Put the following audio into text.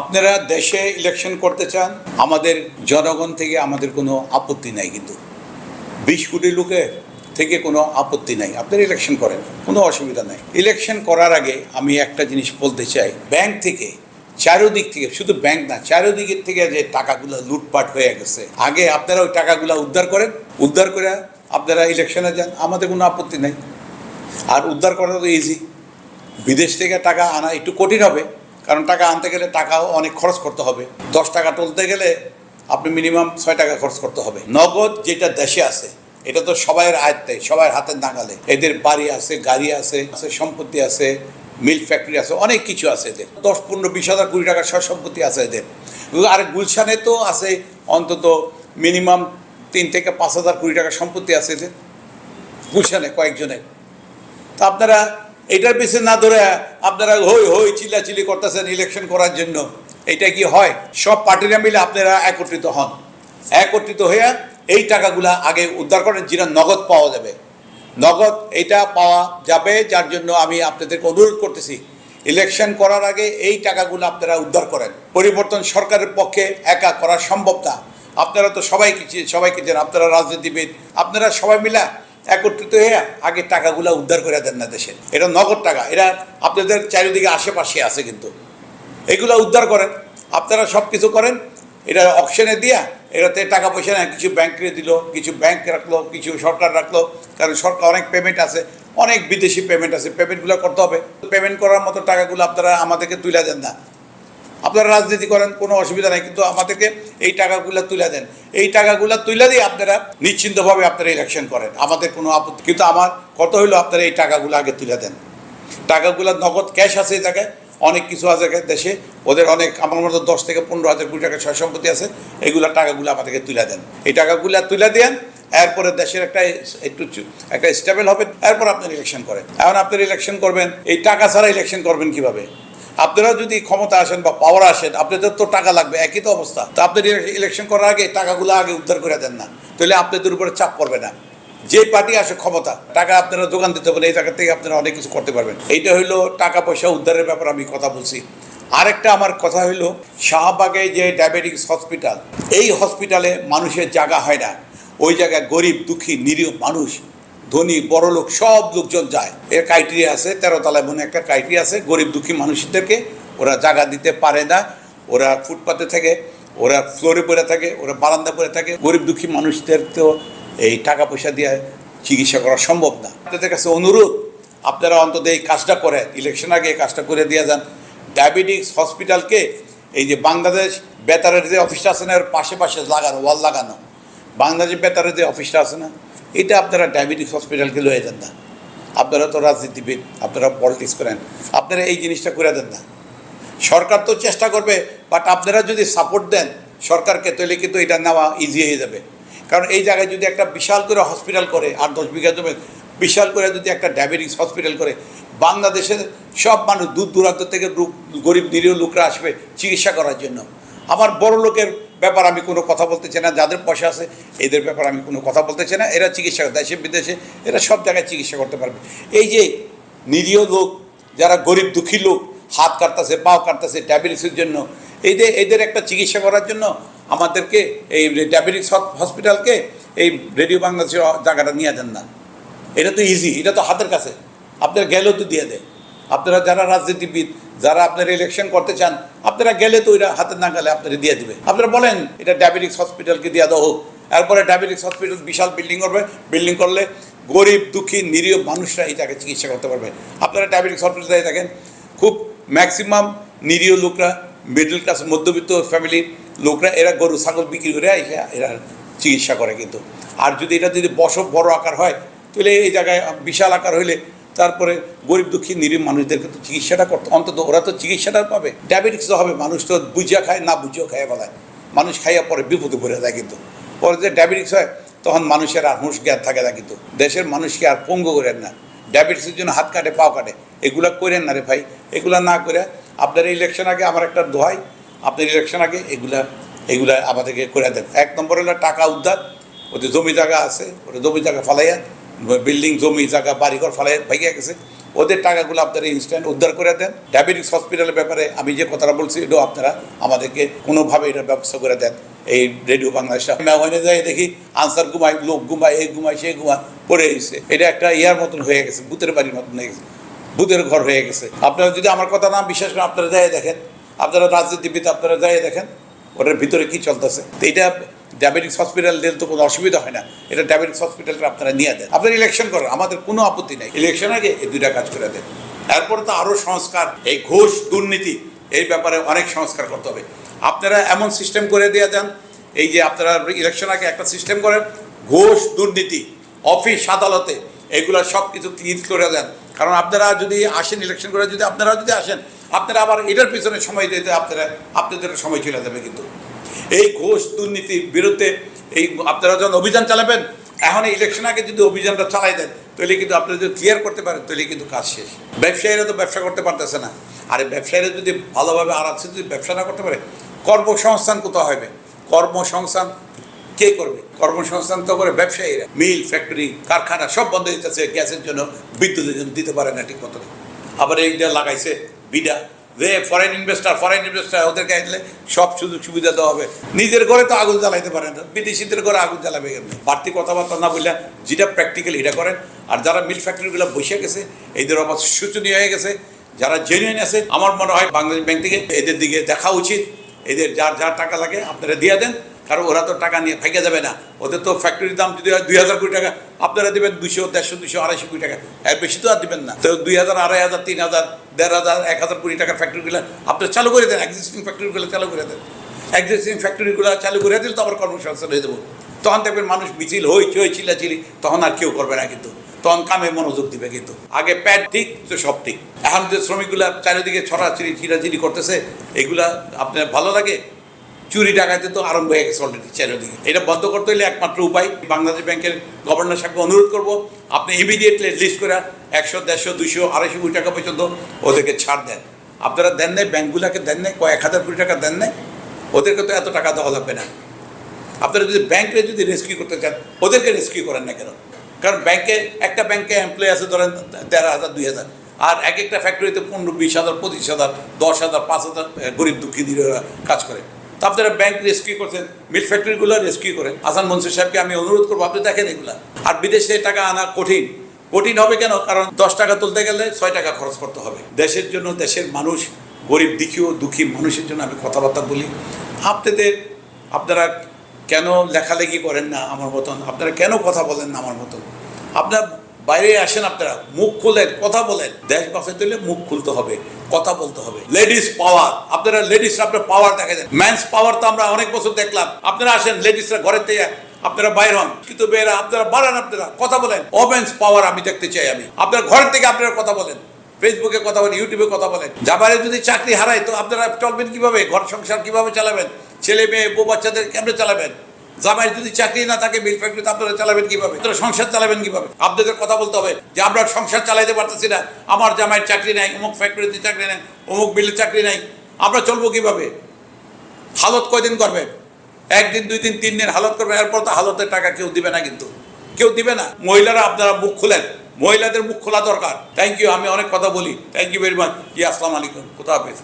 আপনারা দেশে ইলেকশন করতে চান, আমাদের জনগণ থেকে আমাদের কোনো আপত্তি নাই কিন্তু। বিশ কোটি লোকের থেকে কোনো আপত্তি নাই। আপনারা ইলেকশন করেন, কোনো অসুবিধা নাই। ইলেকশন করার আগে আমি একটা জিনিস বলতে চাই। ব্যাংক থেকে, চারোদিক থেকে, শুধু ব্যাংক না চারিদিকের থেকে যে টাকাগুলো লুটপাট হয়ে গেছে, আগে আপনারা ওই টাকাগুলো উদ্ধার করেন। উদ্ধার করে আপনারা ইলেকশনে যান, আমাদের কোনো আপত্তি নাই। আর উদ্ধার করা তো ইজি বিদেশ থেকে টাকা আনা একটু কঠিন হবে। কারণ টাকা আনতে গেলে টাকাও অনেক খরচ করতে হবে। দশ টাকা তুলতে গেলে আপনি মিনিমাম ছয় টাকা খরচ করতে হবে। নগদ যেটা দেশে আছে, এটা তো সবাইয়ের আয়ত্তে সবার হাতের নাগালে। এদের বাড়ি আছে, গাড়ি আছে আছে সম্পত্তি আছে, মিল ফ্যাক্টরি আছে, অনেক কিছু আছে এদের। দশ, পনেরো, বিশ হাজার কুড়ি টাকার সব সম্পত্তি আছে এদের। আর গুলশানে তো আছে, অন্তত মিনিমাম তিন থেকে পাঁচ হাজার কুড়ি টাকার সম্পত্তি আছে এদের। গুলশানে কয়েকজনের। তা আপনারা এটার পিছনে না ধরে আপনারা হই হই চিল্লাচিল্লি করতেছেন ইলেকশন করার জন্য। এটা কি হয়? সব পার্টিরা মিলে আপনারা একত্রিত হন। একত্রিত হয়ে এই টাকাগুলা আগে উদ্ধার করেন, যেটা নগদ পাওয়া যাবে। নগদ এটা পাওয়া যাবে, যার জন্য আমি আপনাদেরকে অনুরোধ করতেছি ইলেকশন করার আগে এই টাকাগুলো আপনারা উদ্ধার করেন। পরিবর্তন সরকারের পক্ষে একা করা সম্ভব না। আপনারা তো সবাইকে সবাইকে চেন আপনারা রাজনীতিবিদ, আপনারা সবাই মিলা একত্রিত হয়ে আগে টাকাগুলো উদ্ধার করে দেন না দেশে। এটা নগদ টাকা। এরা আপনাদের চারিদিকে আশেপাশে আছে কিন্তু। এগুলো উদ্ধার করেন। আপনারা সব কিছু করেন। এটা অকশনে দিয়া এটাতে টাকা পয়সা নেয়। কিছু ব্যাংকে দিল, কিছু ব্যাংক রাখল, কিছু সরকার রাখল। কারণ সরকার অনেক পেমেন্ট আছে। অনেক বিদেশি পেমেন্ট আছে। পেমেন্টগুলো করতে হবে। পেমেন্ট করার মতো টাকাগুলো আপনারা আমাদেরকে তুলে দেন না। আপনারা রাজনীতি করেন, কোনো অসুবিধা নাই, কিন্তু আমাদেরকে এই টাকাগুলো তুলে দেন। এই টাকাগুলো তুলে দিয়ে আপনারা নিশ্চিন্তভাবে আপনারা ইলেকশন করেন। আমাদের কোনো আপত্তি, কিন্তু আমার কত হইল, আপনারা এই টাকাগুলো আগে তুলে দেন। টাকাগুলো নগদ ক্যাশ আছে এই জায়গায়, অনেক কিছু আছে দেশে। ওদের অনেক, আমার মতো দশ থেকে পনেরো হাজার কোটি টাকা সয় সম্পত্তি আছে, এগুলো টাকাগুলো আমাদেরকে তুলে দেন। এই টাকাগুলো তুলে দেন, এরপরে দেশের একটা একটু একটা স্টেবল হবে, এরপর আপনার ইলেকশন করেন। এখন আপনার ইলেকশন করবেন, এই টাকা ছাড়া ইলেকশন করবেন কীভাবে? আপনারা যদি ক্ষমতা আসেন বা পাওয়ার আসেন, আপনাদের তো টাকা লাগবে, একই তো অবস্থা। তো আপনার ইলেকশন করার আগে টাকাগুলো আগে উদ্ধার করে দেন না। তাহলে আপনাদের উপরে চাপ পড়বে না। যে পার্টি আসে ক্ষমতা, টাকা আপনারা দোকান দিতে পারেন, এই টাকা থেকে আপনারা অনেক কিছু করতে পারবেন। এইটা হইল টাকা পয়সা উদ্ধারের ব্যাপারে, আমি কথা বলছি। আরেকটা আমার কথা হইল, শাহবাগে যে ডায়াবেটিক্স হসপিটাল এই হসপিটালে মানুষের জায়গা হয় না। ওই জায়গায় গরিব, দুঃখী, নিরীহ মানুষ ধনী, বড় লোক, সব লোকজন যায়। এর ক্রাইটেরিয়া আছে, তেরো তলায় মনে একটা ক্রাইটেরিয়া আছে, গরিব দুঃখী মানুষদেরকে ওরা জায়গা দিতে পারে না, ওরা ফুটপাতে থাকে, ওরা ফ্লোরে পড়ে থাকে, ওরা বারান্দা পড়ে থাকে। গরিব দুঃখী মানুষদের তো এই টাকা পয়সা দিয়ে চিকিৎসা করা সম্ভব না। আপনাদের কাছে অনুরোধ, আপনারা অন্তত এই কাজটা করে ইলেকশন আগে এই কাজটা করে দিয়ে যান। ডায়াবেটিক্স হসপিটালকে এই যে বাংলাদেশ বেতারের যে অফিসটা আছে না, এর পাশে পাশে লাগানো ওয়াল লাগানো। বাংলাদেশ বেতারের যে অফিসটা আছে না এটা আপনারা ডায়াবেটিক্স হসপিটালকে লয়ে যান না। আপনারা তো রাজনীতিবিদ, আপনারা পলিটিক্স করেন। আপনারা এই জিনিসটা করে দেন না। সরকার তো চেষ্টা করবে বাট আপনারা যদি সাপোর্ট দেন, সরকারকে, তাহলে কিন্তু এটা নেওয়া ইজি হয়ে যাবে। কারণ এই জায়গায় যদি একটা বিশাল করে হসপিটাল করে, আট দশ বিঘা জমি, বিশাল করে যদি একটা ডায়াবেটিক্স হসপিটাল করে, বাংলাদেশের সব মানুষ দূর দূরান্ত থেকে গরিব নিরীহ লোকরা আসবে চিকিৎসা করার জন্য। আমার বড় লোকের ব্যাপার আমি কোনো কথা বলতে চাই না, যাদের পয়সা আছে, এদের ব্যাপার আমি কোনো কথা বলতে চাই না। এরা চিকিৎসা দেশে, বিদেশে, এরা সব জায়গায় চিকিৎসা করতে পারবে। এই যে নিরীহ লোক, যারা গরিব দুঃখী লোক, হাত কাটতেছে, পাও কাটতেছে ডায়াবেটিসের জন্য, এই যে এদের একটা চিকিৎসা করার জন্য আমাদেরকে এই ডায়াবেটিস হসপিটালকে এই রেডিও বাংলাদেশের জায়গাটা নিয়ে যান না। এটা তো ইজি এটা তো হাতের কাছে। আপনারা গেলেও তো দিয়ে দেয়। আপনারা যারা রাজনীতিবিদ যারা আপনারা ইলেকশন করতে চান, আপনারা গেলে তো ওইটা হাতের না গেলে আপনারা দিয়ে দিবে। আপনারা বলেন, এটা ডায়াবেটিক্স হসপিটালকে দিয়ে দেওয়া হোক। এরপরে ডায়াবেটিক্স হসপিটাল বিশাল বিল্ডিং করবে। বিল্ডিং করলে গরিব, দুঃখী, নিরীহ মানুষরা জায়গায় চিকিৎসা করতে পারবে। আপনারা ডায়াবেটিক্স হসপিটালে থাকেন, খুব ম্যাক্সিমাম নিরীহ লোকরা মিডল ক্লাস মধ্যবিত্ত ফ্যামিলির লোকরা, এরা গরু, ছাগল বিক্রি করে এসে এরা চিকিৎসা করে কিন্তু। আর যদি এটা যদি বসব বড় আকার হয়, তাহলে এই জায়গায় বিশাল আকার হইলে তারপরে গরিব দুঃখী নিরীহ মানুষদেরকে তো চিকিৎসাটা করতে অন্তত ওরা তো চিকিৎসাটা পাবে। ডায়াবেটিক্স তো হবে, মানুষ তো বুঝিয়া খায়, না বুঝিয়েও খায় বলায় মানুষ খাইয়া পরে বিপদে পড়ে যায় কিন্তু। পরে যে ডায়াবেটিক্স হয়, তখন মানুষের আর হুঁশ জ্ঞান থাকে না কিন্তু। দেশের মানুষকে আর পঙ্গু করেন না? ডায়াবেটিসের জন্য হাত কাটে, পাও কাটে। এগুলা করেন না রে ভাই। এগুলা না করে আপনার ইলেকশন আগে আমার একটা দোহাই। আপনার ইলেকশন আগে এগুলা এগুলা আমাদেরকে করে দেন। এক নম্বর হলো টাকা উদ্ধার। ওদের জমি জায়গা আছে ওটা জমি জায়গা ফালাইয়া বিল্ডিং জমি, জায়গা, বাড়িঘর ফালাই ভাইয়া গেছে। ওদের টাকাগুলো আপনারা ইনস্ট্যান্ট উদ্ধার করে দেন। ডায়াবেটিক্স হসপিটালের ব্যাপারে আমি যে কথাটা বলছি, এটাও আপনারা আমাদেরকে কোনোভাবে এটার ব্যবস্থা করে দেন। এই রেডিও বাংলাদেশটা ওখানে যাই দেখি আনসার ঘুমায়, লোক ঘুমায় এই ঘুমায়, সে ঘুমায়, পড়ে গেছে এটা একটা ইয়ার মতন হয়ে গেছে, ভূতের বাড়ির মতন হয়ে গেছে, ভূতের ঘর হয়ে গেছে। আপনারা যদি আমার কথা না বিশ্বাস করেন, আপনারা যাই দেখেন। আপনারা রাজনীতিবিদ, আপনারা যাই দেখেন, ওটার ভিতরে কি চলতেছে। তো এটা ডায়াবেটিক্স হসপিটাল দিলে তো কোনো অসুবিধা হয় না। এটা ডায়াবেটিক্স হসপিটালটা আপনারা নিয়ে দেন। আপনারা ইলেকশন করেন, আমাদের কোনো আপত্তি নেই। ইলেকশন আগে এই দুইটা কাজ করে দেন। তারপরে তো আরও সংস্কার, এই ঘোষ দুর্নীতি, এই ব্যাপারে অনেক সংস্কার করতে হবে। আপনারা এমন সিস্টেম করে দিয়ে দেন এই যে আপনারা ইলেকশন আগে একটা সিস্টেম করেন, ঘোষ দুর্নীতি অফিস আদালতে, এগুলো সব কিছু ক্লিয়ার করে দেন। কারণ আপনারা যদি আসেন ইলেকশন করে, যদি আপনারা যদি আসেন, আপনারা আবার এটার পিছনে সময় দিতে, আপনারা, আপনাদের সময় চলে যাবে কিন্তু। এই ঘুষ দুর্নীতির বিরুদ্ধে এই আপনারা যখন অভিযান চালাবেন, এখন ইলেকশন আগে যদি অভিযানটা চালাই দেন, তাহলে কিন্তু আপনারা যদি ক্লিয়ার করতে পারেন, তাহলে কিন্তু কাজ শেষ। ব্যবসায়ীরা তো ব্যবসা করতে পারতেছে না। আর ব্যবসায়ীরা যদি ভালোভাবে আর আছে যদি ব্যবসা না করতে পারে, কর্মসংস্থান কোথাও হবে? কর্মসংস্থান কে করবে? কর্মসংস্থান তো করে ব্যবসায়ীরা। মিল ফ্যাক্টরি কারখানা সব বন্ধ হয়ে যাচ্ছে, গ্যাসের জন্য, বিদ্যুতের জন্য দিতে পারে না ঠিক মতো আবার এইটা লাগাইছে, বিডা। যে ফরেন ইনভেস্টার ফরেন ইনভেস্টার ওদেরকে আসলে সব সুযোগ সুবিধা দেওয়া হবে। নিজের ঘরে তো আগুন জ্বালাইতে পারে না। বিদেশিদের ঘরে আগুন জ্বালাবে কেন বাড়তি কথাবার্তা না বললে যেটা প্র্যাকটিক্যাল এটা করেন। আর যারা মিল ফ্যাক্টরিগুলো বসে গেছে, এদের আমার সূচনীয় হয়ে গেছে। যারা জেনুইন আছে, আমার মনে হয় বাংলাদেশ ব্যাংক থেকে এদের দিকে দেখা উচিত। এদের যার যার টাকা লাগে আপনারা দিয়ে দেন। কারণ ওরা তো টাকা নিয়ে ফেঁকে যাবে না। ওদের তো ফ্যাক্টরির দাম যদি হয় দুই হাজার কোটি টাকা, আপনারা দেবেন দুশো দেড়শো দুশো আড়াইশো কোটি টাকা। এর বেশি তো আর দেবেন না। তো দুই হাজার, আড়াই হাজার, তিন হাজার, দেড় হাজার, এক হাজার কোটি টাকার ফ্যাক্টরিগুলো আপনারা চালু করে দেন এক্সিস্টিং ফ্যাক্টরিগুলো চালু করে দেন। এক্সিস্টিং ফ্যাক্টরিগুলো চালু করে দিলে তো আবার কর্মসংস্থান হয়ে দেবো তখন দেখবেন মানুষ মিছিল, হই, চই চিল্লাচিলি তখন আর কেউ করবে না কিন্তু। তখন কামে মনোযোগ দিবে কিন্তু। আগে প্যাড ঠিক, তো সব ঠিক। এখন যে শ্রমিকগুলা চারিদিকে ছড়াছিড়ি চিরাচিরি করতেছে, এগুলা আপনার ভালো লাগে? চুরি ডাকাতে তো আরম্ভ হয়ে গেছে অলরেডি চারিদিকে এটা বন্ধ করতে হলে একমাত্র উপায়, বাংলাদেশ ব্যাংকের গভর্নর সাহেবকে অনুরোধ করব, আপনি ইমিডিয়েটলি লিস্ট করে একশো, দেড়শো দুশো আড়াইশো কোটি টাকা পর্যন্ত ওদেরকে ছাড় দেন। আপনারা দেন নাই, ব্যাংকগুলোকে দেন নাই, কয়েক হাজার কোটি টাকা দেন নাই, ওদেরকে তো এত টাকা দেওয়া লাগবে না। আপনারা যদি ব্যাংকে যদি রেস্কিউ করতে চান, ওদেরকে রেস্কিউ করেন না কেন? কারণ ব্যাংকে, একটা ব্যাংকে এমপ্লয় আছে ধরেন তেরো হাজার, দুই হাজার, আর এক একটা ফ্যাক্টরিতে পনেরো, বিশ হাজার, পঁচিশ হাজার, দশ হাজার, পাঁচ হাজার গরিব দুঃখী দীরা কাজ করে। তো আপনারা ব্যাংক রেস্কিউ করছেন মিল ফ্যাক্টরিগুলো রেস্কিউ করেন। আসান মনসুর সাহেবকে আমি অনুরোধ করব, আপনি দেখেন এগুলা। আর বিদেশে টাকা আনা কঠিন। কঠিন হবে কেন? কারণ দশ টাকা তুলতে গেলে ছয় টাকা খরচ করতে হবে। দেশের জন্য, দেশের মানুষ গরিব, দুঃখী ও দুঃখী মানুষের জন্য আমি কথাবার্তা বলি। আপনাদের, আপনারা কেন লেখালেখি করেন না আমার মতন? আপনারা কেন কথা বলেন না আমার মতন? আপনার বাইরে আসেন আপনারা, মুখ খুলেন, কথা বলেন। দেশ বাঁচাতে হলে মুখ খুলতে হবে, কথা বলতে হবে। লেডিস পাওয়ার আপনারা লেডিস আপনার পাওয়ার দেখা যায় ম্যানস পাওয়ার তো আমরা অনেক বছর দেখলাম। আপনারা আসেন লেডিসরা ঘরের থেকে আপনারা বাইর হন। কিন্তু বেরা আপনারা বাড়ান আপনারা, কথা বলেন। ওমেন্স পাওয়ার আমি দেখতে চাই আমি। আপনার ঘরের থেকে আপনারা কথা বলেন। ফেসবুকে কথা বলেন ইউটিউবে কথা বলেন। যাবারে যদি চাকরি হারায়, তো আপনারা চলবেন কীভাবে? ঘর সংসার কীভাবে চালাবেন? ছেলে মেয়ে, বউ বাচ্চাদের কেমনে চালাবেন? জামাই যদি চাকরি না থাকে মিল ফ্যাক্টরিতে আপনারা চালাবেন কীভাবে? আপনারা সংসার চালাবেন কীভাবে? আপনাদের কথা বলতে হবে যে, আমরা সংসার চালাইতে পারতেছি না। আমার জামাইয়ের চাকরি নাই, অমুক ফ্যাক্টরিতে চাকরি নাই, অমুক মিলের চাকরি নাই। আমরা চলবো কীভাবে? হালত কয়দিন করবেন একদিন, দুই দিন, তিন দিন হালত করবেন এরপর তো হালতের টাকা কেউ দিবে না কিন্তু। কেউ দিবে না। মহিলারা আপনারা মুখ খুলেন। মহিলাদের মুখ খোলা দরকার। থ্যাংক ইউ আমি অনেক কথা বলি। Thank you very much ji, আসসালামু আলাইকুম। কোথা হাফেজ